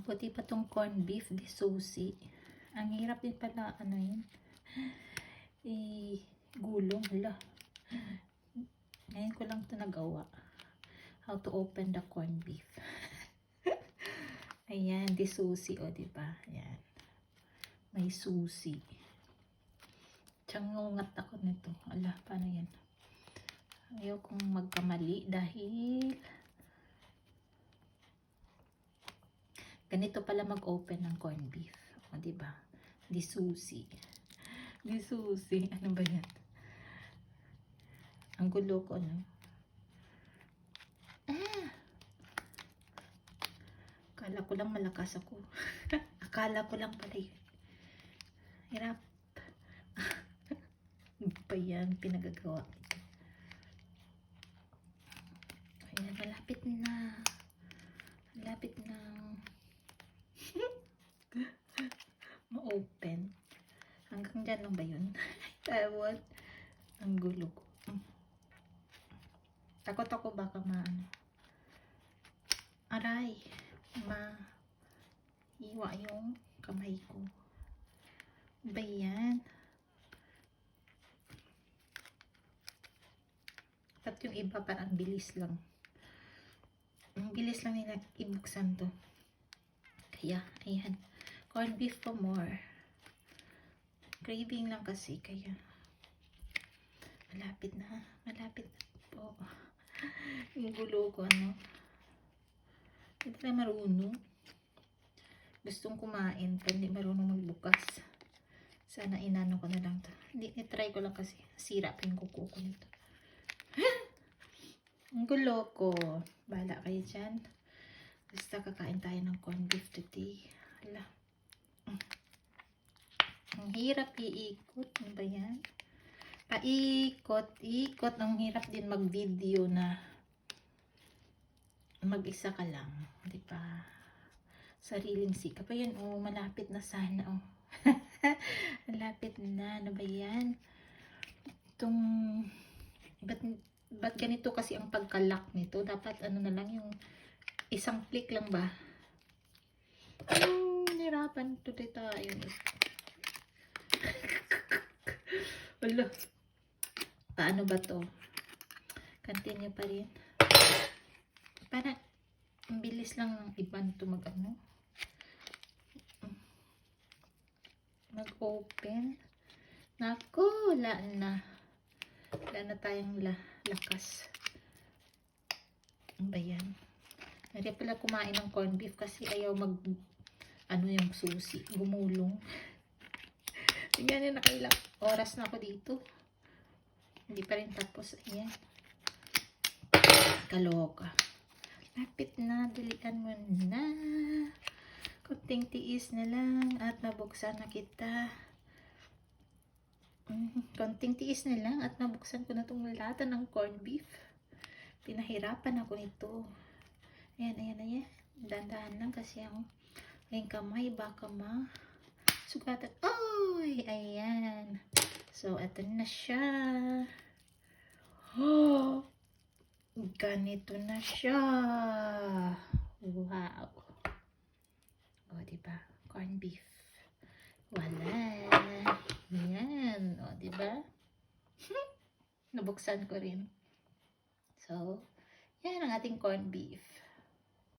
Mabuti pa tong corned beef de susi. Ang hirap din pala, ano yun? I-gulong, hala. Ngayon ko lang to nagawa. How to open the corned beef. Ayan, di susi, o, di ba? Ayan. May susi. Tsangungat ako nito. Ala, paano yan? Ayaw kong magkamali dahil ganito pala mag-open ng corned beef. O, di ba? Di susi. Di susi. Ano ba yan? Ang gulo ko, no? Ah! Akala ko lang malakas ako. Akala ko lang pala yun. Hirap. Ano pa yan? Pinagagawa ko. Ayan, malapit na. Malapit na. Ma-open. Hanggang dyan yun? Taiwan. Ang gulo ko. Takot ako baka maano. Aray. Ma. Iwa yung kamay ko. Ba yan? At yung iba parang bilis lang. Ang bilis lang nila ibuksan to. Kaya, ayan. Corned beef for more. Craving lang kasi, kaya. Malapit na. Malapit na po. Yung gulo ko, ano. Hindi pala marunong. Gustong kumain, pero hindi marunong magbukas. Sana inano ko na lang to. Hindi, try ko lang kasi. Sira pa yung kuko ko nito. Ang gulo ko. Bala kayo dyan. Basta kakain tayo ng corned beef today. Hala. Mm. Ang hirap iikot. Ano ba yan? Paikot, ikot. Ang hirap din mag-video na mag-isa ka lang. Di ba? Sariling sikap. Ayan, oh, malapit na sana, oh. malapit na. Ano ba yan? Itong, ba't, ba't ganito kasi ang pagkalak nito? Dapat ano na lang yung isang click lang ba? Hmm, nirapan tuloy tayo. Wala. Paano ba to? Continue pa rin. Para, ang bilis lang ng iban to mag ano. Mag-open. Naku, wala na. Wala na tayong la lakas. Ano ba yan? Hindi pala kumain ng corned beef kasi ayaw mag ano yung susi, gumulong. Tingnan nyo, nakailang oras na ako dito. Hindi pa rin tapos. Ayan. Kaloka. Lapit na, dilian mo na. Kunting tiis na lang at nabuksan na kita. Mm, konting tiis na lang at nabuksan ko na itong lata ng corned beef. Pinahirapan ako nito. Ayan, ayan, ayan. Dandahan lang kasi ang aking kamay baka ma sugatan. Oy! Ayan. So, ito na siya. Oh! Ganito na siya. Wow. O, oh, diba? Corned beef. Wala. Yan. O, diba? Nabuksan ko rin. So, yan ang ating corned beef.